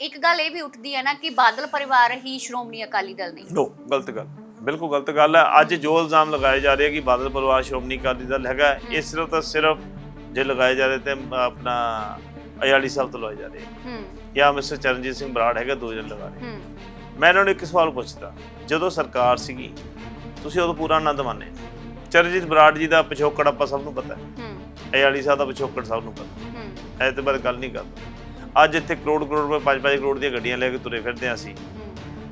ਇੱਕ ਗੱਲ ਇਹ ਵੀ ਉੱਠਦੀ ਹੈ ਨਾ ਕਿ ਬਾਦਲ ਪਰਿਵਾਰ ਹੀ ਸ਼੍ਰੋਮਣੀ ਅਕਾਲੀ ਦਲ ਨਹੀਂ। ਨੋ ਗਲਤ ਗੱਲ। ਬਿਲਕੁਲ ਗਲਤ ਗੱਲ ਹੈ। ਅੱਜ ਜੋ ਇਲਜ਼ਾਮ ਲਗਾਏ ਜਾ ਰਹੇ ਕਿ ਬਾਦਲ ਪਰਿਵਾਰ ਸ਼੍ਰੋਮਣੀ ਅਕਾਲੀ ਦਲ ਹੈਗਾ ਇਹ ਸਿਰਫ ਤਾਂ ਸਿਰਫ ਜੇ ਲਗਾਏ ਜਾ ਰਹੇ ਤੇ ਆਪਣਾ ਅਯਾਲੀ ਸਾਹਿਬ ਤੋਂ ਲਗਾਏ ਜਾ ਰਹੇ। ਹੂੰ। ਜਾਂ ਮਿਸਟਰ ਚਰਨਜੀਤ ਸਿੰਘ ਬਰਾੜ ਹੈਗਾ ਦੋ ਜਣ ਲਗਾ ਰਹੇ। ਹੂੰ। ਮੈਂ ਇਹਨਾਂ ਨੂੰ ਇੱਕ ਸਵਾਲ ਪੁੱਛਦਾ। ਜਦੋਂ ਸਰਕਾਰ ਸੀਗੀ ਤੁਸੀਂ ਉਦੋਂ ਪੂਰਾ ਆਨੰਦ ਮਾਣੇ ਚਰਨਜੀਤ ਬਰਾੜ ਜੀ ਦਾ ਪਿਛੋਕੜ ਆਪਾਂ ਸਭ ਨੂੰ ਪਤਾ ਹੈ। ਹੂੰ। ਅਯਾਲੀ ਸਾਹਿਬ ਦਾ ਪਿਛੋਕੜ ਸਭ ਨੂੰ ਪਤਾ ਹੂੰ। ਐ ਤੇ ਬਾਰੇ ਗੱਲ ਨਹੀਂ ਕਰਦਾ। ਅੱਜ ਇੱਥੇ ਕਰੋੜ ਕਰੋੜ ਰੁਪਏ 5-5 ਕਰੋੜ ਦੀਆਂ ਗੱਡੀਆਂ ਲੈ ਕੇ ਤੁਰੇ ਫਿਰਦੇ ਹਾਂ ਅਸੀਂ।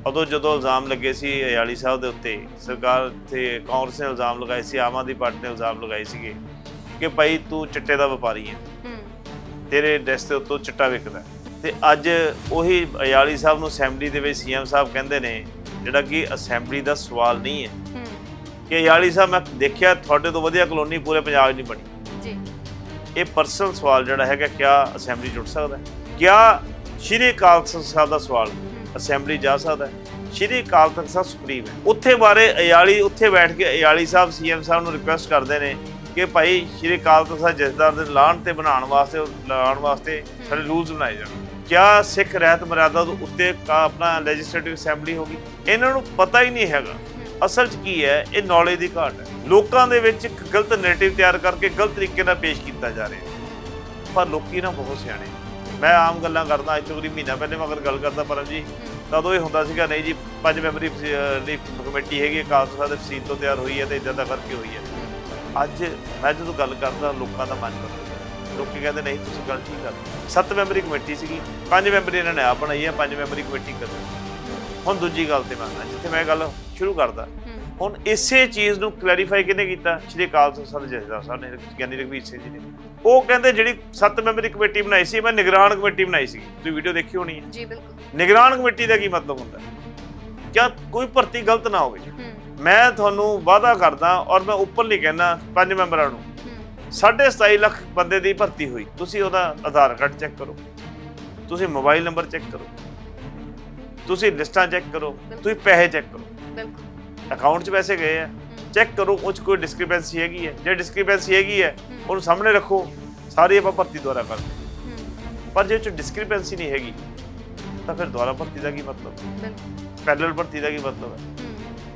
ਉਦੋਂ ਜਦੋਂ ਇਲਜ਼ਾਮ ਲੱਗੇ ਸੀ ਅਯਾਲੀ ਸਾਹਿਬ ਦੇ ਉੱਤੇ ਸਰਕਾਰ ਤੇ ਕਾਂਗਰਸ ਨੇ ਇਲਜ਼ਾਮ ਲਗਾਏ ਸੀ ਆਮ ਆਦਮੀ ਪਾਰਟੀ ਨੇ ਇਲਜ਼ਾਮ ਲਗਾਏ ਸੀਗੇ ਕਿ ਭਾਈ ਤੂੰ ਚਿੱਟੇ ਦਾ ਵਪਾਰੀ ਹੈ। ਤੇਰੇ ਡੈਸ ਦੇ ਉੱਤੋਂ ਚਿੱਟਾ ਵਿਕਦਾ। ਤੇ ਅੱਜ ਉਹੀ ਅਯਾਲੀ ਸਾਹਿਬ ਨੂੰ ਅਸੈਂਬਲੀ ਦੇ ਵਿੱਚ ਸੀਐਮ ਸਾਹਿਬ ਕਹਿੰਦੇ ਨੇ ਜਿਹੜਾ ਕਿ ਅਸੈਂਬਲੀ ਦਾ ਸਵਾਲ ਨਹੀਂ ਹੈ। ਕਿ ਅਯਾਲੀ ਸਾਹਿਬ ਮੈਂ ਦੇਖਿਆ ਤੁਹਾਡੇ ਤੋਂ ਵਧੀਆ ਕਲੋਨੀ ਪੂਰੇ ਪੰਜਾਬ 'ਚ ਨਹੀਂ ਬਣੀ। ਜੀ। ਇਹ ਪਰਸਨਲ ਸਵਾਲ ਜਿਹੜਾ ਹੈਗਾ ਕਿਆ ਅਸੈਂਬਲੀ ਉੱਠ ਸਕਦਾ ਹੈ? ਕਿਆ ਸ਼੍ਰੀ ਅਕਾਲ ਤਖਤ ਸਾਹਿਬ ਦਾ ਸਵਾਲ? ਅਸੈਂਬਲੀ ਜਾ ਸਕਦਾ ਸ਼੍ਰੀ ਅਕਾਲ ਤਖਤ ਸਾਹਿਬ ਸੁਪਰੀਮ ਹੈ। ਉੱਥੇ ਬਾਰੇ ਅਯਾਲੀ, ਉੱਥੇ ਬੈਠ ਕੇ ਅਯਾਲੀ ਸਾਹਿਬ ਸੀਐਮ ਸਾਹਿਬ ਨੂੰ ਰਿਕੁਐਸਟ ਕਰਦੇ ਨੇ ਕਿ ਭਾਈ ਸ਼੍ਰੀ ਅਕਾਲ ਤਖਤ ਸਾਹਿਬ ਜਥੇਦਾਰ ਦੇ ਲਾਣ ਤੇ ਬਣਾਉਣ ਵਾਸਤੇ ਲਾਉਣ ਵਾਸਤੇ ਸਾਡੇ ਰੂਲਸ ਬਣਾਏ ਜਾਣ। ਕਿਆ ਸਿੱਖ ਰਹਿਤ ਮਰਿਆਦਾ ਤੋਂ ਉੱਤੇ ਕਾ- ਆਪਣਾ ਲੈਜਿਸਲੇਟਿਵ ਅਸੈਂਬਲੀ ਹੋਗੀ ਇਹਨਾਂ ਨੂੰ ਪਤਾ ਹੀ ਨਹੀਂ ਹੈਗਾ। ਅਸਲ 'ਚ ਕੀ ਹੈ? ਇਹ ਨੌਲੇਜ ਦੀ ਘਾਟ ਹੈ। ਲੋਕਾਂ ਦੇ ਵਿੱਚ ਇੱਕ ਗਲਤ ਨੈਰੇਟਿਵ ਤਿਆਰ ਕਰਕੇ ਗਲਤ ਤਰੀਕੇ ਨਾਲ ਪੇਸ਼ ਕੀਤਾ ਜਾ ਰਿਹਾ ਪਰ ਲੋਕੀ ਨਾ ਬਹੁਤ ਸਿਆਣੇ ਮੈਂ ਆਮ ਗੱਲਾਂ ਕਰਦਾ, ਅੱਜ ਤੋਂ ਕਰੀਬ ਮਹੀਨਾ ਪਹਿਲੇ ਮਗਰ ਗੱਲ ਕਰਦਾ ਪਰਮ ਜੀ। ਤਦੋਂ ਇਹ ਹੁੰਦਾ ਸੀਗਾ, ਨਹੀਂ ਜੀ, ਪੰਜ ਮੈਂਬਰੀ ਫਸ- ਕਮੇਟੀ ਹੈਗੀ ਕਾਲਸਾ ਦੇ ਫਸੀਲ ਤੋਂ ਤਿਆਰ ਹੋਈ ਹੈ ਤੇ ਇਦਾਂ ਦਾ ਕਰਕੇ ਹੋਈ ਹੈ। ਅੱਜ ਮੈਂ ਜਦੋਂ ਗੱਲ ਕਰਦਾ, ਲੋਕਾਂ ਦਾ ਮਨ ਬਦਲਦਾ ਲੋਕੀ ਕਹਿੰਦੇ, ਨਹੀਂ, ਤੁਸੀਂ ਗੱਲ ਠੀਕ ਕਰ ਸੱਤ ਮੈਂਬਰੀ ਕਮੇਟੀ ਸੀਗੀ, ਪੰਜ ਮੈਂਬਰੀ ਇਹਨਾਂ ਨੇ ਆਪ ਬਣਾਈ ਹੈ, ਪੰਜ ਮੈਂਬਰੀ ਕਮੇਟੀ ਕਰ ਹੁਣ ਦੂਜੀ ਗੱਲ ਤੇ ਮੈਂ ਜਿੱਥੇ ਮੈਂ ਗੱਲ ਸ਼ੁਰੂ ਕਰਦਾ ਹੁਣ ਇਸੇ ਚੀਜ਼ ਨੂੰ ਕਲੈਰੀਫਾਈ ਕਿਹਨੇ ਕੀਤਾ? ਸ਼੍ਰੀ ਅਕਾਲ ਤਖਤ ਜਥੇਦਾਰ ਸਾਹਿਬ ਨੇ ਗਿਆਨੀ ਰਘਵੀਰ ਸਿੰਘ ਜੀ ਨੇ। ਉਹ ਕਹਿੰਦੇ ਜਿਹੜੀ ਸੱਤ ਮੈਂਬਰੀ ਕਮੇਟੀ ਬਣਾਈ ਸੀ ਮੈਂ ਨਿਗਰਾਨ ਕਮੇਟੀ ਬਣਾਈ ਸੀ ਤੁਸੀਂ ਵੀਡੀਓ ਦੇਖੀ ਹੋਣੀ ਹੈ? ਜੀ ਬਿਲਕੁਲ। ਨਿਗਰਾਨ ਕਮੇਟੀ ਦਾ ਕੀ ਮਤਲਬ ਹੁੰਦਾ? ਹੈ ਕਿਆ ਕੋਈ ਭਰਤੀ ਗਲਤ ਨਾ ਹੋਵੇ ਮੈਂ ਤੁਹਾਨੂੰ ਵਾਅਦਾ ਕਰਦਾ ਔਰ ਮੈਂ ਉੱਪਰ ਨਹੀਂ ਕਹਿਣਾ ਪੰਜ ਮੈਂਬਰਾਂ ਨੂੰ। ਹੂੰ। 27 ਲੱਖ ਬੰਦੇ ਦੀ ਭਰਤੀ ਹੋਈ। ਤੁਸੀਂ ਉਹਦਾ ਆਧਾਰ ਕਾਰਡ ਚੈੱਕ ਕਰੋ। ਤੁਸੀਂ ਮੋਬਾਈਲ ਨੰਬਰ ਚੈੱਕ ਕਰੋ। ਤੁਸੀਂ ਲਿਸਟਾਂ ਚੈੱਕ ਕਰੋ। ਤੁਸੀਂ ਪੈਸੇ ਚੈੱਕ ਕਰੋ। ਬਿਲਕੁਲ। ਅਕਾਊਂਟ 'ਚ ਪੈਸੇ ਗਏ ਆ। ਚੈੱਕ ਕਰੋ ਉਹ 'ਚ ਕੋਈ ਡਿਸਕ੍ਰਿਪੈਂਸੀ ਹੈਗੀ ਹੈ। ਜੇ ਡਿਸਕ੍ਰਿਪੈਂਸੀ ਹੈਗੀ ਹੈ ਉਹਨੂੰ ਸਾਹਮਣੇ ਰੱਖੋ। ਸਾਰੀ ਆਪਾਂ ਭਰਤੀ ਦੁਆਰਾ ਕਰਦੇ ਹੂੰ ਪਰ ਜੇ ਚ ਡਿਸਕ੍ਰਿਪੈਂਸੀ ਨਹੀਂ ਹੈਗੀ ਤਾਂ ਫਿਰ ਦੁਆਰਾ ਭਰਤੀ ਦਾ ਕੀ ਮਤਲਬ? ਬਿਲਕੁਲ। ਪੈਰਲਲ ਭਰਤੀ ਦਾ ਕੀ ਮਤਲਬ ਹੈ?